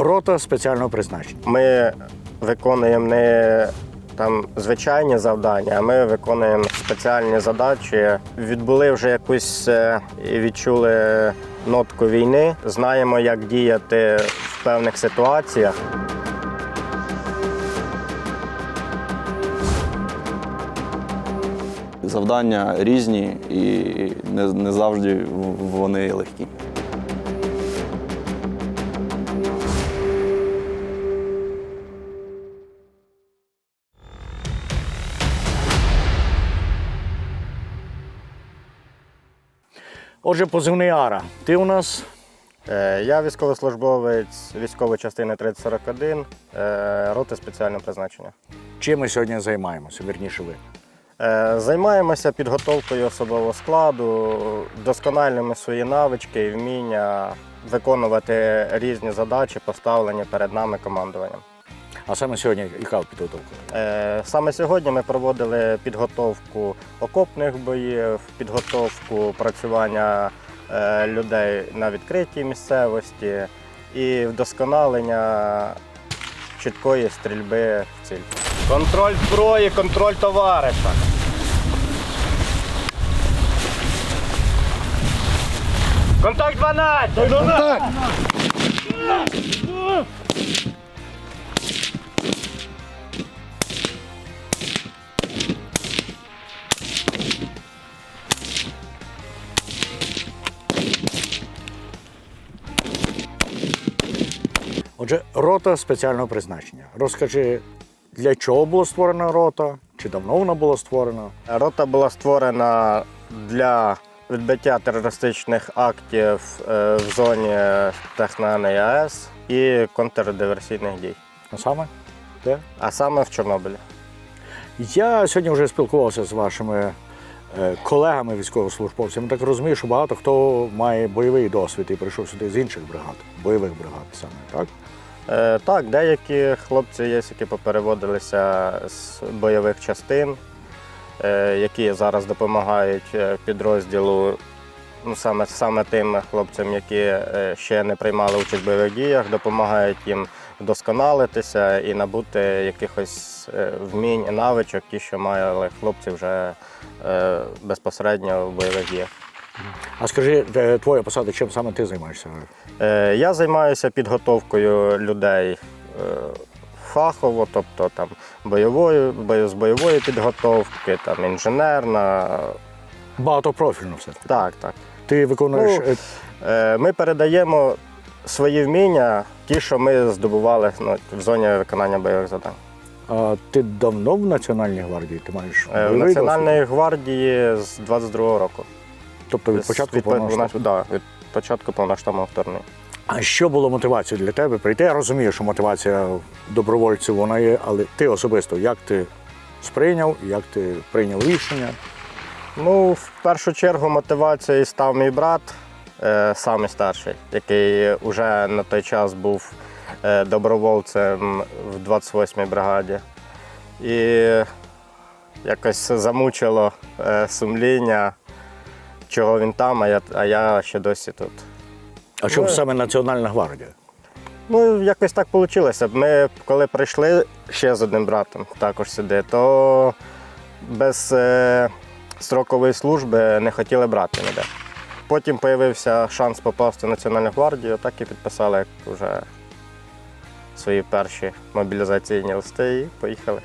Рота спеціального призначення. Ми виконуємо не там звичайні завдання, а ми виконуємо спеціальні задачі. Відбули вже якусь е, і відчули нотку війни. Знаємо, як діяти в певних ситуаціях. Завдання різні і не, не завжди вони легкі. Отже, позивний Ара. Ти у нас Е, Я військовослужбовець військової частини 3041, е, роти спеціального призначення. чим ми сьогодні займаємося? Вірніше ви. Е, Займаємося підготовкою особового складу, доскональними свої навички і вміння виконувати різні задачі, поставлені перед нами командуванням. А саме сьогодні яка підготовка? Е, Саме сьогодні ми проводили підготовку окопних боїв, підготовку працювання е, людей на відкритій місцевості і вдосконалення чіткої стрільби в ціль. Контроль зброї, контроль товариша. Контакт 12! Контакт! Отже, рота спеціального призначення. Розкажи, для чого була створена рота? Чи давно вона була створена? Рота була створена для відбиття терористичних актів е, в зоні Техногенної АЕС і контрдиверсійних дій, А саме? Де? а саме в Чорнобилі. Я сьогодні вже спілкувався з вашими е, колегами військовослужбовцями. Так розумію, що багато хто має бойовий досвід і прийшов сюди з інших бригад, бойових бригад саме, так? Е, Так, деякі хлопці є, які попереводилися з бойових частин, е, які зараз допомагають е, підрозділу. Ну, саме, саме тим хлопцям, які ще не приймали участь в бойових діях, допомагають їм вдосконалитися і набути якихось вмінь навичок, ті, що мали хлопці вже безпосередньо в бойових діях. А скажи, е, твоя посада, чим саме ти займаєшся? Е, Я займаюся підготовкою людей е, фахово, тобто там бойовою, з бойової підготовки, там інженерна. Багатопрофільно все. Так, так. Ти виконуєш. Ну, Ми передаємо свої вміння, ті, що ми здобували ну, в зоні виконання бойових завдань. а ти давно в Національній гвардії? Ти маєш В Національної гвардії з 22-го року. Тобто від початку від, повномасштабного? да, від початку повноштабного вторгнення. А що було мотивацією для тебе прийти? Я розумію, що мотивація добровольців вона є, але ти особисто як ти сприйняв, як ти прийняв рішення? Ну, в першу чергу мотивацією став мій брат, е, самий старший, який вже на той час був е, добровольцем в 28-й бригаді. І якось замучило е, сумління, чого він там, а я, а я ще досі тут. А чому Ну, саме Національна гвардія? Ну, якось так вийшло. Ми коли прийшли ще з одним братом також сюди, то без е, строкової служби не хотіли брати ніде. Потім з'явився шанс попасти в Національну гвардію, так і підписали вже свої перші мобілізаційні листи і поїхали.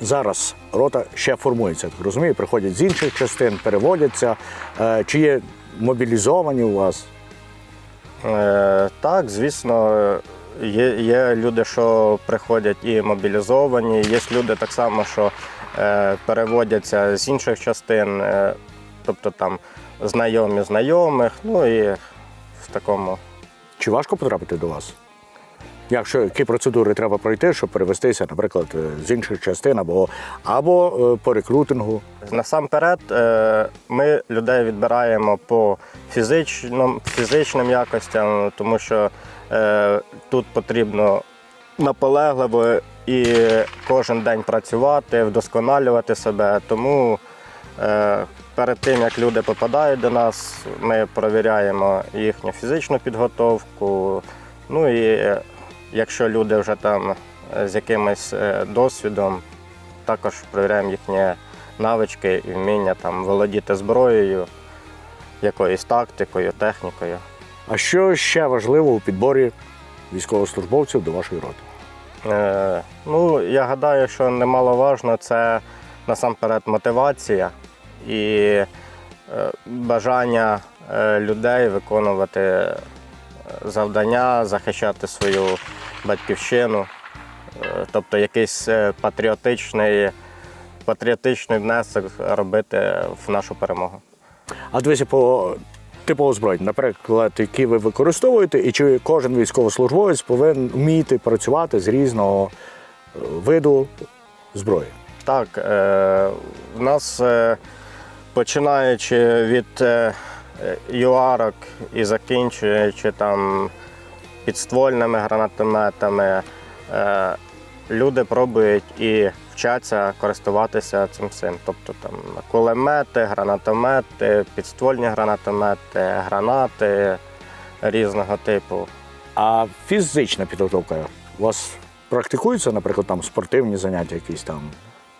Зараз рота ще формується, так розумію, приходять з інших частин, переводяться. Е, Чи є мобілізовані у вас? Е, так, звісно, є, є люди, що приходять і мобілізовані, є люди так само, що е, переводяться з інших частин, е, тобто там знайомі знайомих, ну і в такому. Чи важко потрапити до вас? Якщо які процедури треба пройти, щоб перевестися, наприклад, е, з інших частин або, або е, по рекрутингу? Насамперед, е, ми людей відбираємо по фізичним, фізичним якостям, тому що тут потрібно наполегливо і кожен день працювати, вдосконалювати себе. Тому перед тим, як люди попадають до нас, ми перевіряємо їхню фізичну підготовку, ну і якщо люди вже там е, з якимось е, досвідом, також перевіряємо їхні навички і вміння там володіти зброєю, якоюсь тактикою, технікою. А що ще важливо у підборі військовослужбовців до вашої роти? Е, ну, я гадаю, що немаловажно це насамперед мотивація і е, бажання е, людей виконувати завдання, захищати свою батьківщину, Е, тобто якийсь е, патріотичний, патріотичний внесок робити в нашу перемогу. А дивіться по типу озброєнь, наприклад, які ви використовуєте, і чи кожен військовослужбовець повинен вміти працювати з різного е, виду зброї? Так, в нас починаючи від юарок і закінчуючи там підствольними гранатометами, е, люди пробують і вчаться користуватися цим всім. Тобто там кулемети, гранатомети, підствольні гранатомети, гранати різного типу. А фізична підготовка у вас практикується, наприклад, там спортивні заняття якісь там?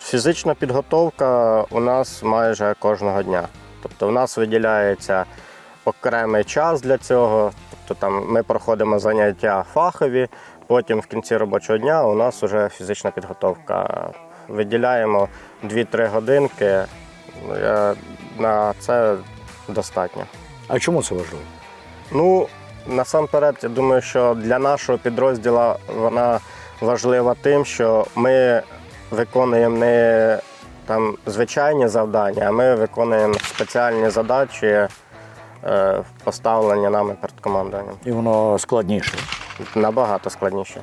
Фізична підготовка у нас майже кожного дня. Тобто, в нас виділяється окремий час для цього. Тобто там ми проходимо заняття фахові, потім в кінці робочого дня у нас вже фізична підготовка. Виділяємо 2-3 годинки. Ну, На це достатньо. А чому це важливо? Ну, насамперед, я думаю, що для нашого підрозділу вона важлива тим, що ми виконуємо не там звичайні завдання, а ми виконуємо спеціальні задачі, е, поставлені нами перед командуванням. І воно складніше. Набагато складніше.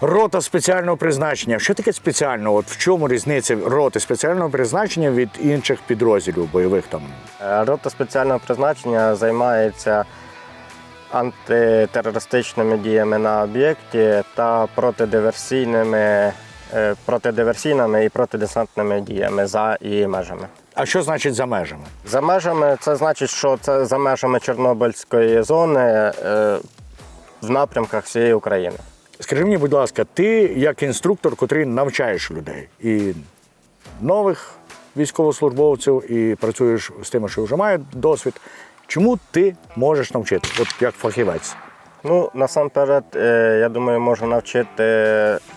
Рота спеціального призначення. Що таке спеціально? От в чому різниця роти спеціального призначення від інших підрозділів бойових там? Е, Рота спеціального призначення займається антитерористичними діями на об'єкті та протидиверсійними, протидиверсійними і протидесантними діями за її межами. А що значить за межами? За межами це значить, що це за межами Чорнобильської зони е, в напрямках всієї України. Скажи мені, будь ласка, ти як інструктор, котрий навчаєш людей і нових військовослужбовців, і працюєш з тими, що вже мають досвід. Чому ти можеш навчити, от як фахівець? Ну, насамперед, е, я думаю, можу навчити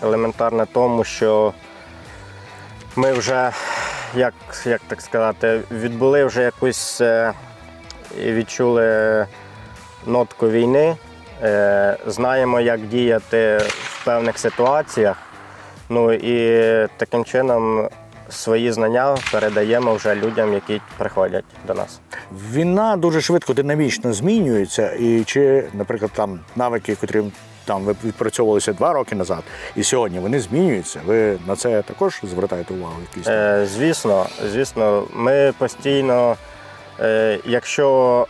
елементарно тому, що ми вже, як, як так сказати, відбули вже якусь е, і відчули нотку війни, е, знаємо, як діяти в певних ситуаціях. Ну і таким чином свої знання передаємо вже людям, які приходять до нас. Війна дуже швидко, динамічно змінюється, і чи, наприклад, там навики, котрі там ви відпрацьовувалися два роки назад, і сьогодні вони змінюються. Ви на це також звертаєте увагу? Якісь Е, звісно, звісно, ми постійно, е, якщо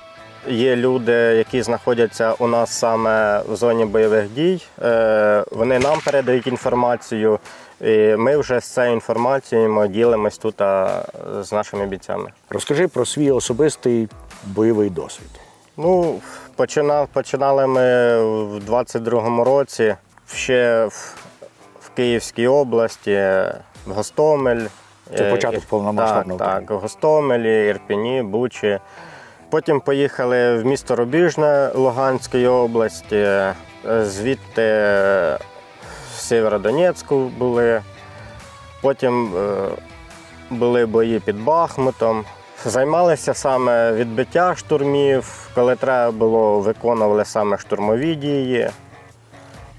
є люди, які знаходяться у нас саме в зоні бойових дій, е, вони нам передають інформацію, і ми вже з цією інформацією ділимось тут з нашими бійцями. Розкажи про свій особистий бойовий досвід. Ну, починав, починали ми в 22-му році ще в, в Київській області, в Гостомель. Це Е, початок повномасштабного Так, так, в Гостомелі, Ірпіні, Бучі. Потім поїхали в місто Рубіжне Луганської області, е, звідти е, Сєвєродонецьку були. Потім е, були бої під Бахмутом. Займалися саме відбиття штурмів, коли треба було, виконували саме штурмові дії.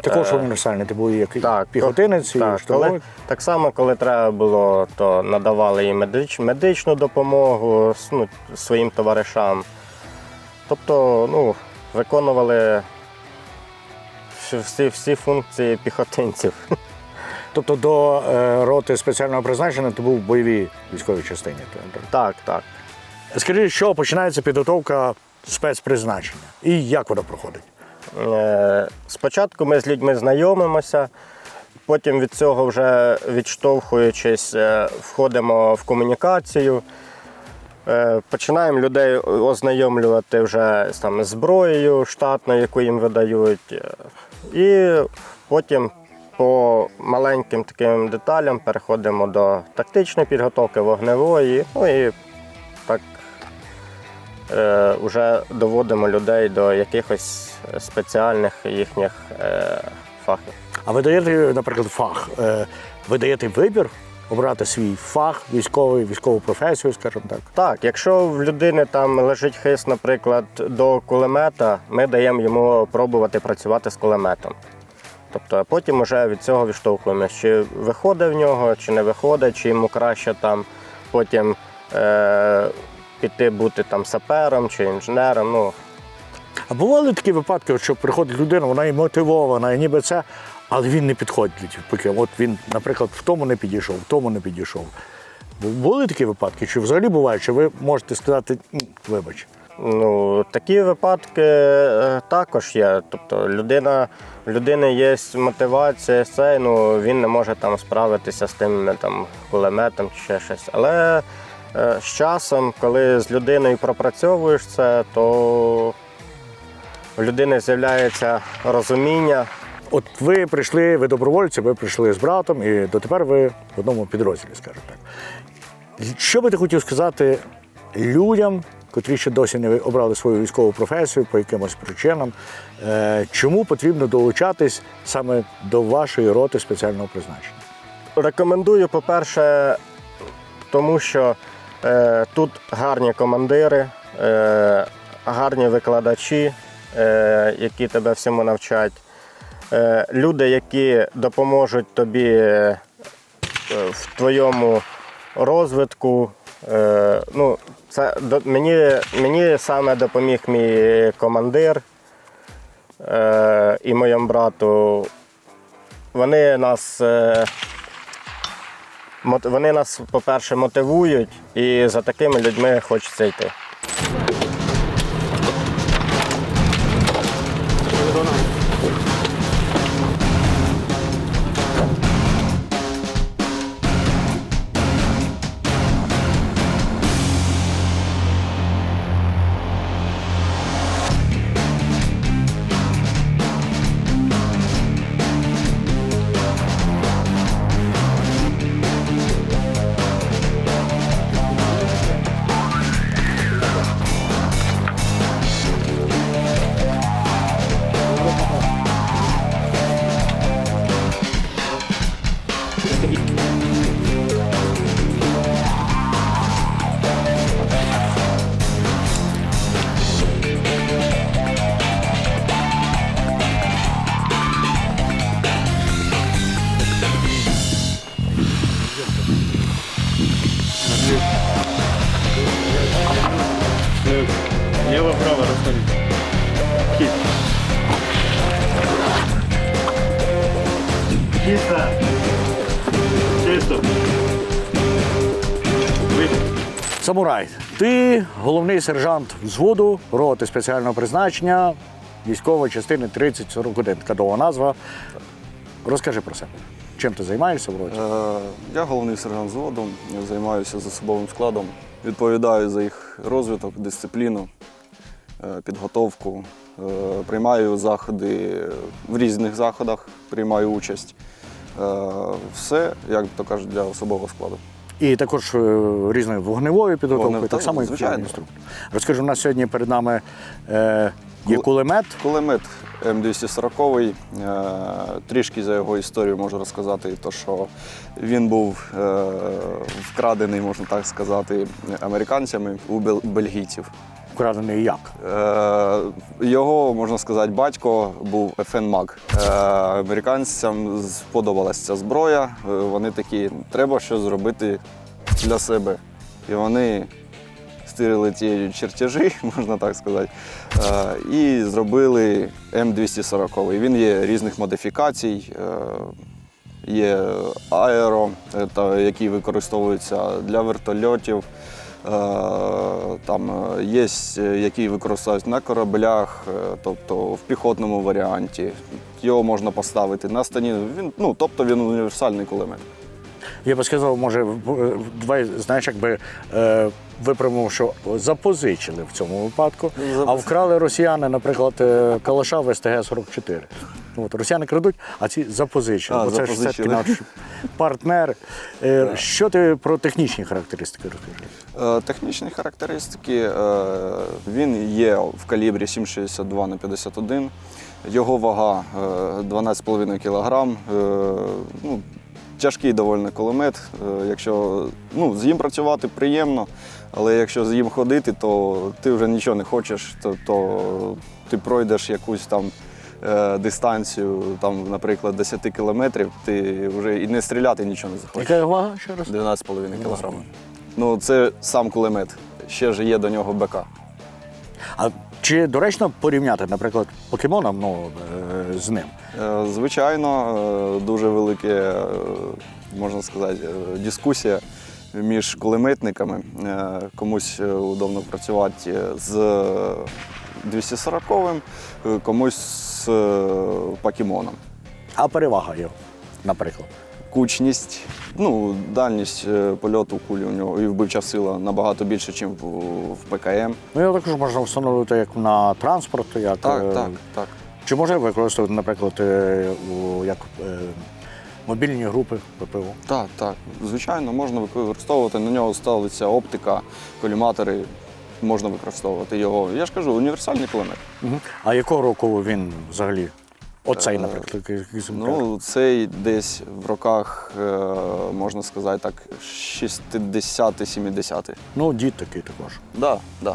Також універсальний, ти був як Е, Так, піхотинець і так, коли, так само, коли треба було, то надавали і медич, медичну допомогу ну, своїм товаришам. Тобто, ну, виконували всі- всі, функції піхотинців. Тобто до е, роти спеціального призначення ти був в бойовій військовій частині. Так, так. Скажи, що починається підготовка спецпризначення і як вона проходить? Е, Спочатку ми з людьми знайомимося, потім від цього вже відштовхуючись, е, входимо в комунікацію. Е, Починаємо людей ознайомлювати вже там, зброєю штатною, яку їм видають. І Потім по маленьким таким деталям переходимо до тактичної підготовки вогневої. Ну і так е, вже доводимо людей до якихось спеціальних їхніх е, фахів. А ви даєте, наприклад, фах, е, ви даєте вибір обрати свій фах, військовий, військову професію, скажімо так. Так, якщо в людини там лежить хист, наприклад, до кулемета, ми даємо йому пробувати працювати з кулеметом. Тобто, а потім вже від цього відштовхуємося, чи виходить в нього, чи не виходить, чи йому краще там потім е- піти бути там сапером чи інженером. Ну, А бували такі випадки, що приходить людина, вона і мотивована, і ніби це, але він не підходить. Поки от він, наприклад, в тому не підійшов, в тому не підійшов. Були такі випадки? Чи взагалі буває, що ви можете сказати, «М, вибач. Ну, такі випадки е, також є. Тобто людина, в людини є мотивація, це, ну, він не може там справитися з тим там, кулеметом чи ще щось. Але е, з часом, коли з людиною пропрацьовуєш це, то у людини з'являється розуміння. От ви прийшли, ви добровольці, ви прийшли з братом, і дотепер ви в одному підрозділі, скажімо так. Що би ти хотів сказати людям, котрі ще досі не обрали свою військову професію по якимось причинам, е, чому потрібно долучатись саме до вашої роти спеціального призначення? Рекомендую, по-перше, тому що е, тут гарні командири, е, гарні викладачі, е, які тебе всьому навчать. Е, люди, які допоможуть тобі е, в твоєму розвитку. Е, ну, це мені, мені саме допоміг мій командир і моєму брату. Вони нас. Вони нас, по-перше, мотивують, і за такими людьми хочеться йти. Самурай, ти головний сержант взводу роти спеціального призначення військової частини 3041. Така довга назва. Розкажи про себе. Чим ти займаєшся в роті? Е, Я головний сержант взводу, я займаюся засобовим складом, відповідаю за їх розвиток, дисципліну, е, підготовку, е, приймаю заходи в різних заходах, приймаю участь. Е, Все, як то кажуть, для особового складу. І також різної різною вогневою підготовкою, Вогнев- так само і звичайно. інструктор. Розкажи, у нас сьогодні перед нами е, є Кул- кулемет. Кулемет М240, е, трішки за його історію можу розказати, то що він був е, вкрадений, можна так сказати, американцями у бельгійців. Вкрадений як? Е, Його, можна сказати, батько був ФНМАГ. Е, Американцям сподобалася ця зброя. Е, Вони такі, треба щось зробити для себе. І вони стирили ті чертежі, можна так сказати, е, і зробили М240. Він є різних модифікацій. е, Є аеро, е, які використовуються для вертольотів. Е, Там е, є, е, які використовують на кораблях, тобто в піхотному варіанті. Його можна поставити на стані. Він, ну, тобто він універсальний кулемет. Я би сказав, може, давай, знаєш, якби е, виправимо, що запозичили в цьому випадку, а вкрали росіяни, наприклад, калаша в СТГ-44. От, росіяни крадуть, а ці запозичили. А, Бо це ж все-таки наш партнер. Е, Що ти про технічні характеристики розкажи? Е, Технічні характеристики. е, Він є в калібрі 7,62 на 51. Його вага е, 12,5 кг. Ну, тяжкий доволі кулемет. Якщо ну, з ним працювати приємно, але якщо з ним ходити, то ти вже нічого не хочеш, то, то ти пройдеш якусь там. Е, Дистанцію, там, наприклад, 10 кілометрів, ти вже і не стріляти нічого не захочеш. Яка вага ще раз? 12,5 кг. Ну, це сам кулемет. Ще ж є до нього БК. А чи доречно порівняти, наприклад, покемоном ну, е, з ним? Е, Звичайно, дуже велике, можна сказати, дискусія між кулеметниками. Комусь удобно працювати з 240-м, е, комусь з е, покемоном. А перевага його, наприклад. Кучність, ну, дальність е, польоту кулі у нього і вбивча сила набагато більше, ніж в, в ПКМ. Ну, його також можна встановити як на транспорт, як Так, е, так, так. Чи можна використовувати, наприклад, у, як мобільні групи ППО? Так, так. Звичайно, можна використовувати. На нього ставиться оптика, коліматори. Можна використовувати його. Я ж кажу, універсальний кулемет. Угу. А якого року він взагалі? Оцей, наприклад, який? Ну, цей десь в роках, е, можна сказати так, 60-70. ну, дід такий також. Да, да.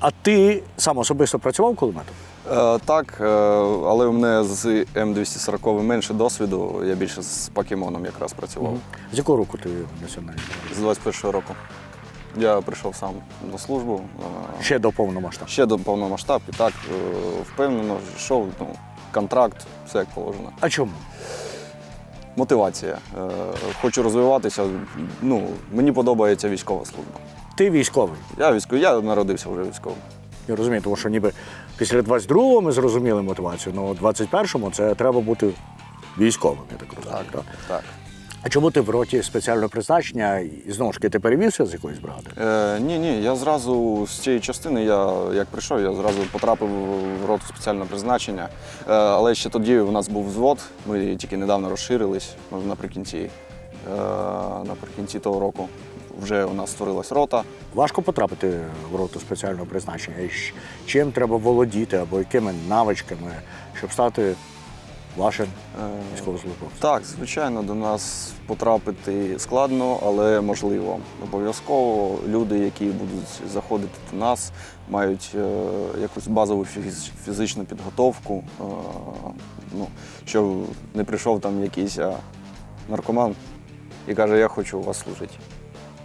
А ти сам особисто працював кулеметом? Е, так, е, але у мене з М240 менше досвіду, я більше з покемоном якраз працював. З якого року ти національний? З 21-го року. Я прийшов сам на службу. е, Ще до повномасштабного. Ще до повномасштабки, так, е, впевнено, йшов ну, контракт, все як положено. А чому? Мотивація. Е, Хочу розвиватися. Ну, мені подобається військова служба. Ти військовий. Я військовий, я народився вже військовим. Я розумію, тому що ніби після 22-го ми зрозуміли мотивацію, але у 21-му це треба бути військовим, я так розумію. Так, Так. А чому ти в роті спеціального призначення і знову ж таки ти перевівся з якоїсь бригади? Е, ні, ні, я зразу з цієї частини, я як прийшов, я зразу потрапив в роту спеціального призначення. Е, але ще тоді у нас був взвод, ми тільки недавно розширились ну, наприкінці, е, наприкінці того року. Вже у нас створилась рота. Важко потрапити в роту спеціального призначення. І чим треба володіти або якими навичками, щоб стати вашим військовослужбовцем? Так, звичайно, до нас потрапити складно, але можливо. Обов'язково люди, які будуть заходити до нас, мають е, якусь базову фізичну підготовку. Е, ну, щоб не прийшов там якийсь наркоман і каже, я хочу у вас служити.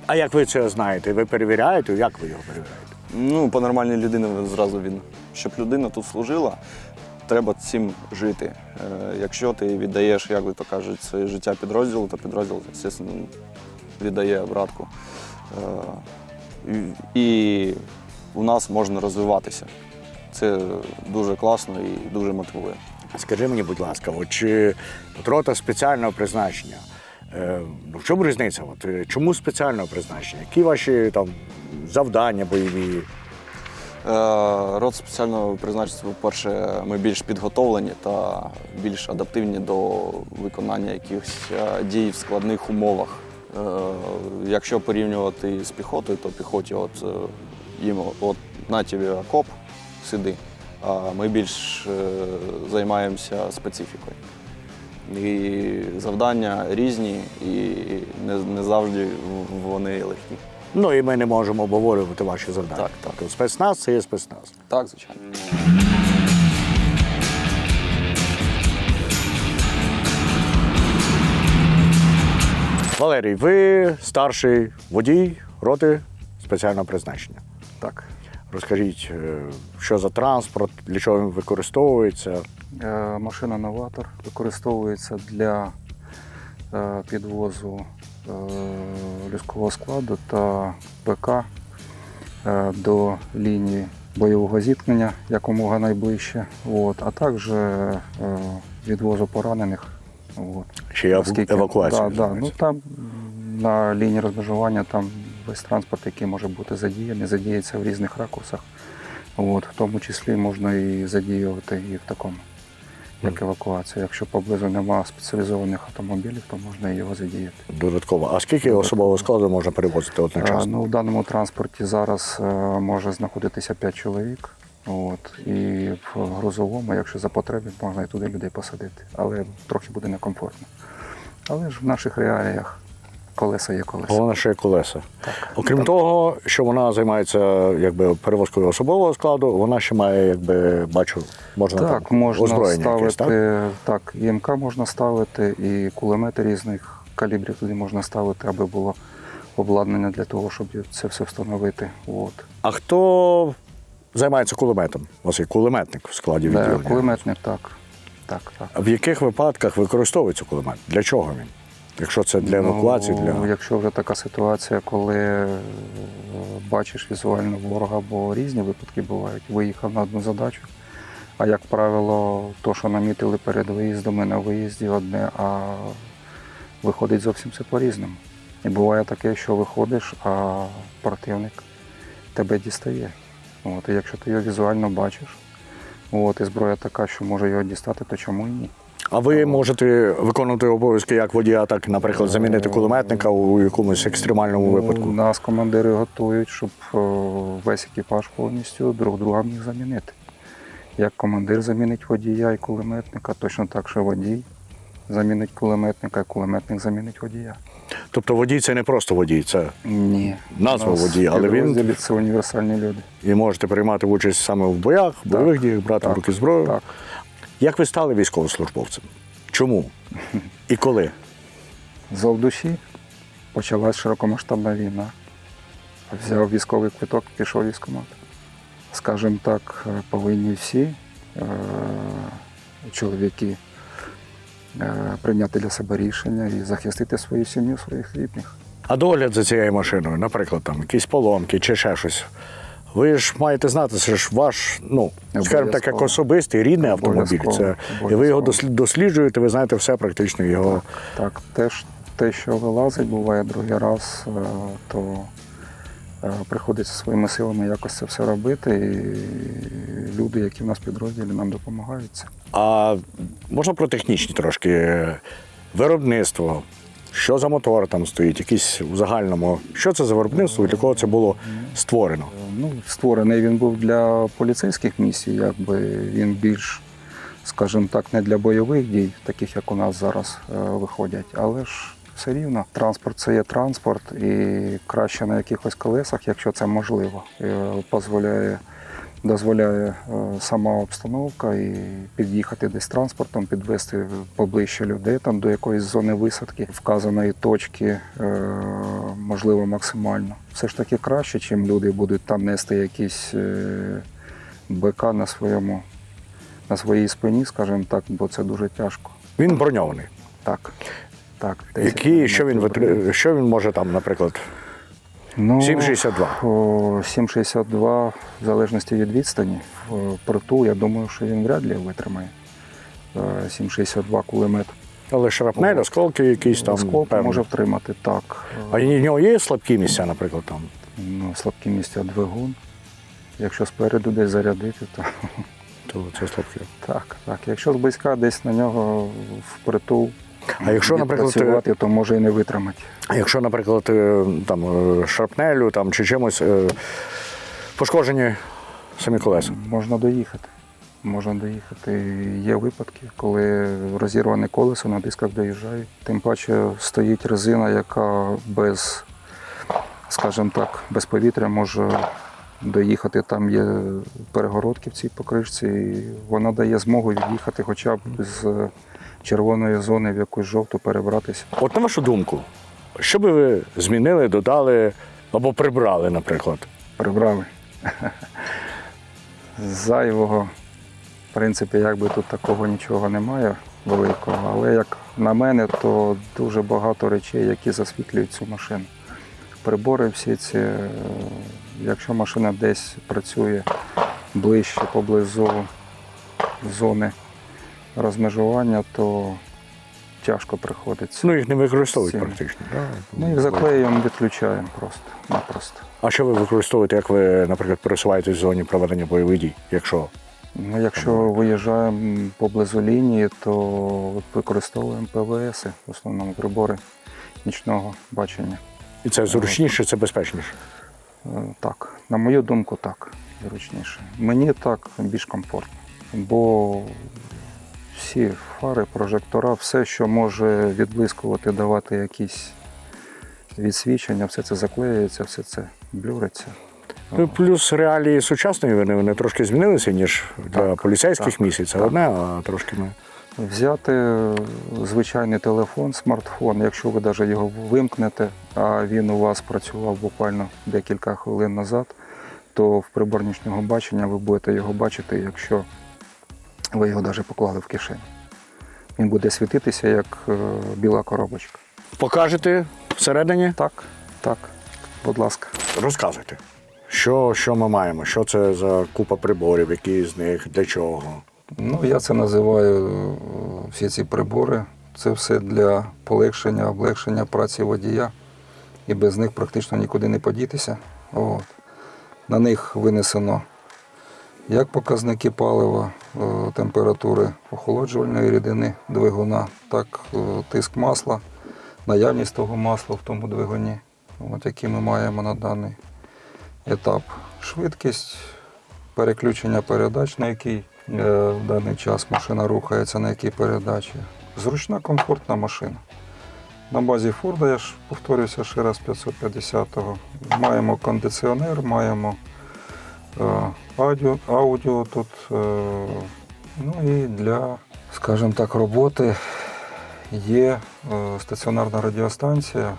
А як ви це знаєте? Ви перевіряєте? Як ви його перевіряєте? Ну, по нормальній людині зразу він. Щоб людина тут служила, треба цим жити. Е, якщо ти віддаєш, як би то кажуть, своє життя підрозділу, то підрозділ, звісно, віддає обратку. Е, і, у нас можна розвиватися. Це дуже класно і дуже мотивує. Скажи мені, будь ласка, от чи от рота спеціального призначення? Е, ну, в чому різниця? От, чому спеціального призначення? Які ваші там завдання бойові? Е, Род спеціального призначення, по-перше, ми більш підготовлені та більш адаптивні до виконання якихось е, дій в складних умовах. Е, Якщо порівнювати з піхотою, то піхоті от їм от на тобі окоп сиди, а ми більш займаємося специфікою. І завдання різні, і не, не завжди вони легкі. Ну і ми не можемо обговорювати ваші завдання. Так, так. Тобто спецназ це є спецназ. Так, звичайно. Валерій, ви старший водій роти спеціального призначення. Так. Розкажіть, е, що за транспорт, для чого він використовується? Е, Машина новатор використовується для е, підвозу людського складу та БК е, до лінії бойового зіткнення якомога найближче. От, а також е, відвозу поранених. От. Чи Оскільки- евакуація? Да, да. Ну, там на лінії розмежування там весь транспорт, який може бути задіяний, задіється в різних ракурсах. От, в тому числі можна і задіювати і в такому як евакуація. Якщо поблизу немає спеціалізованих автомобілів, то можна його задіяти. Додатково. А скільки особового складу можна перевозити одночасно? ну, в даному транспорті зараз е, може знаходитися 5 чоловік. От, і в грузовому, якщо за потреби, можна і туди людей посадити. Але трохи буде некомфортно. Але ж в наших реаліях колеса є колеса. Головне, що є колеса. Окрім того, що вона займається якби перевозкою особового складу, вона ще має, якби бачу, можна Так, там, можна озброєння ставити якесь, так? так? і МК можна ставити, і кулемети різних калібрів туди можна ставити, аби було обладнання для того, щоб це все встановити. От. А хто займається кулеметом? У вас є кулеметник в складі Да, відділення. кулеметник, так. Так, так. А в яких випадках використовується кулемет? Для чого він? Якщо це для евакуації, Ну, для Якщо вже така ситуація, коли е, бачиш візуально ворога, бо різні випадки бувають, виїхав на одну задачу. А як правило, то, що намітили перед виїздом і на виїзді одне, а виходить зовсім все по-різному. І буває таке, що виходиш, а противник тебе дістає. От, і якщо ти його візуально бачиш, от, і зброя така, що може його дістати, то чому і ні? А ви можете виконувати обов'язки як водія, так, наприклад, замінити кулеметника у якомусь екстремальному випадку. Ну, Нас командири готують, щоб е, весь екіпаж повністю друг друга міг замінити. Як командир замінить водія і кулеметника, точно так, що водій замінить кулеметника, і кулеметник замінить водія. Тобто водій це не просто водій, це Ні. Назва У нас водія, але він- підрозділі це універсальні люди. і можете приймати участь саме в боях, бойових діях, брати в руки зброю. Так. Як ви стали військовослужбовцем? Чому? І коли? Зов душі почалась широкомасштабна війна. Взяв військовий квиток, пішов в військкомат. Скажімо так, е, повинні всі е, чоловіки е, прийняти для себе рішення і захистити свою сім'ю, своїх рідних. А догляд за цією машиною, наприклад, там якісь поломки чи ще щось. Ви ж маєте знати, це ж ваш, ну, скажімо так, як особистий рідний автомобіль. Це, і ви його досліджуєте, ви знаєте все практично його. Так, теж те, що вилазить, буває другий раз, е, то е, приходиться своїми силами якось це все робити. І люди, які в нас підрозділі, нам допомагають. А можна про технічні трошки виробництво. Що за мотор там стоїть, якісь у загальному. Що це за виробництво для кого це було створено? Ну, створений він був для поліцейських місій, якби він більш, скажімо так, не для бойових дій, таких як у нас зараз е, виходять, але ж все рівно транспорт це є транспорт, і краще на якихось колесах, якщо це можливо, е, дозволяє, дозволяє е, сама обстановка і під'їхати десь транспортом, підвести поближче людей там до якоїсь зони висадки, вказаної точки, е, можливо, максимально. Все ж таки краще, чим люди будуть там нести якісь е, БК на своєму на своїй спині, скажімо так, бо це дуже тяжко. Він броньований. Так. Так, 10 Який, що він, що він може там, наприклад, Ну, 7,62. 7,62 в залежності від відстані. В Притул, я думаю, що він вряд ли витримає. Е, 7,62 кулемет. але шрапнель, осколки якісь там. Скоп певно. може втримати так. А в нього є слабкі місця, наприклад, там. Ну, слабкі місця двигун. Якщо спереду десь зарядити, то То це слабкі. так, так. Якщо зблизька десь на нього впритул А якщо, наприклад, то може і не витримати. А Якщо, наприклад, е, там е, шрапнелю там, чи чимось е, пошкоджені самі колеса. Можна доїхати. Можна доїхати. Є випадки, коли розірване колесо на дисках доїжджають. Тим паче стоїть резина, яка без, скажімо так, без повітря може доїхати. Там є перегородки в цій покришці, і вона дає змогу від'їхати хоча б з червоної зони в якусь жовту перебратися. От на вашу думку, що би ви змінили, додали або прибрали, наприклад? прибрали. Зайвого, в принципі, якби тут такого нічого немає великого, але як на мене, то дуже багато речей, які засвітлюють цю машину. Прибори всі ці, е, якщо машина десь працює ближче поблизу зони розмежування, то тяжко приходиться. Ну, їх не використовують Всі. практично. Ми їх заклеюємо, відключаємо просто, напросто. А що ви використовуєте, як ви, наприклад, пересуваєтесь в зоні проведення бойових дій, якщо Ну, якщо виїжджаємо поблизу лінії, то використовуємо ПВС, в основному прибори нічного бачення. І це зручніше, це безпечніше. Е, Так, на мою думку, так, зручніше. Мені так більш комфортно. Бо всі фари, прожектора, все, що може відблискувати, давати якісь відсвічення, все це заклеюється, все це блюриться. Ну, плюс реалії сучасної війни вони трошки змінилися, ніж для Так, поліцейських так. Це так. одне, а трошки ми. Взяти е, звичайний телефон, смартфон, якщо ви навіть його вимкнете, а він у вас працював буквально декілька хвилин назад, то в прибор нічного бачення ви будете його бачити, якщо ви його навіть поклали в кишень. Він буде світитися як е, біла коробочка. Покажете всередині? Так, так, будь ласка. Розказуйте. Що, що ми маємо? Що це за купа приборів, які з них, для чого? Ну, я це називаю е, всі ці прибори. Це все для полегшення, облегшення праці водія. І без них практично нікуди не подітися. От. На них винесено як показники палива, е, температури охолоджувальної рідини двигуна, так е, тиск масла, наявність того масла в тому двигуні, от, який ми маємо на даний етап. Швидкість, переключення передач, на якій е, в даний час машина рухається, на якій передачі. Зручна, комфортна машина. На базі Форда, я ж повторюся ще раз 550-го. Маємо кондиціонер, маємо аудіо, аудіо тут. Е, ну і для, скажімо так, роботи є е, стаціонарна радіостанція,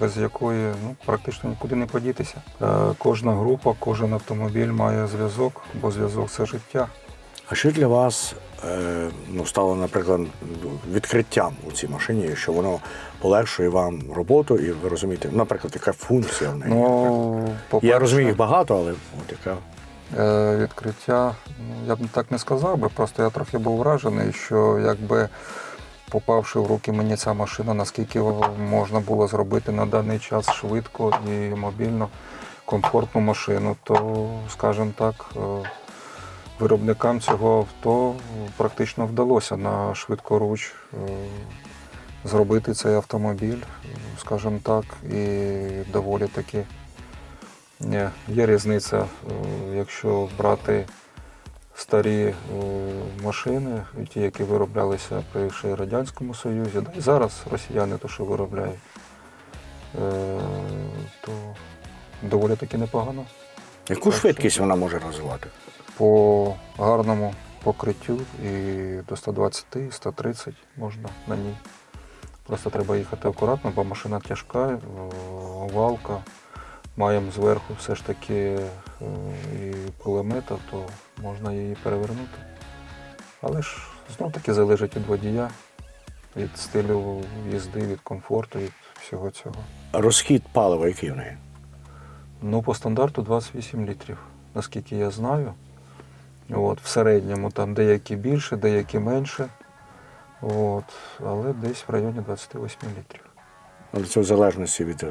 без якої ну, практично нікуди не подітися. Е, кожна група, кожен автомобіль має зв'язок, бо зв'язок це життя. А що для вас е, ну, стало, наприклад, відкриттям у цій машині, що воно полегшує вам роботу, і ви розумієте, наприклад, яка функція в неї? Ну, Я розумію, їх багато, але от яка. Е, відкриття, ну, я б так не сказав би, просто я трохи був вражений, що якби попавши в руки мені ця машина, наскільки можна було зробити на даний час швидко і мобільно комфортну машину, то, скажімо так, е, виробникам цього авто практично вдалося на швидкоруч е, зробити цей автомобіль, скажімо так, і доволі таки. Ні, є різниця, е, якщо брати старі е, машини, ті, які вироблялися при ще Радянському Союзі, і зараз росіяни то, що виробляють, то доволі таки непогано. Яку швидкість вона може розвивати? По гарному покриттю і до 120-130 можна на ній. Просто треба їхати акуратно, бо машина тяжка, е, валка. Маємо зверху все ж таки е, і кулемета, то можна її перевернути. Але ж знов таки залежить від водія, від стилю їзди, від комфорту, від всього цього. Розхід палива, який в неї? Ну, по стандарту 28 літрів, наскільки я знаю. От, в середньому там деякі більше, деякі менше. От, але десь в районі 28 літрів. Але це в залежності від. е,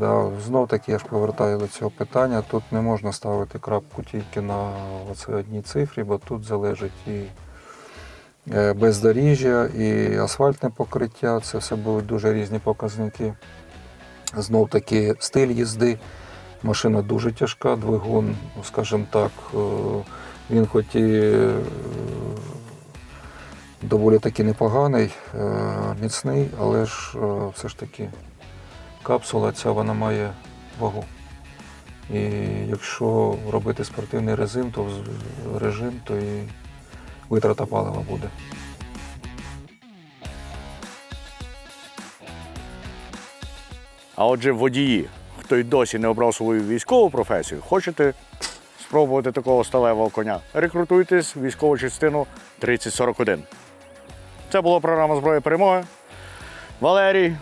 Да, знов таки я ж повертаю до цього питання. Тут не можна ставити крапку тільки на оцій одній цифрі, бо тут залежить і е, бездоріжжя, і асфальтне покриття. Це все будуть дуже різні показники. Знов таки стиль їзди. Машина дуже тяжка, двигун, скажімо так, е, він хоч і е, доволі таки непоганий, е, міцний, але ж е, все ж таки капсула ця вона має вагу. І якщо робити спортивний режим, то режим, то і витрата палива буде. А отже, водії, хто й досі не обрав свою військову професію, хочете спробувати такого сталевого коня, рекрутуйтесь в військову частину 3041. Це була програма Зброя перемоги. Валерій,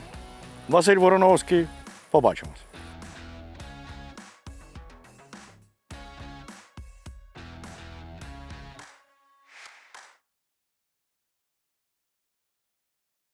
Василь Вороновський. Побачимось.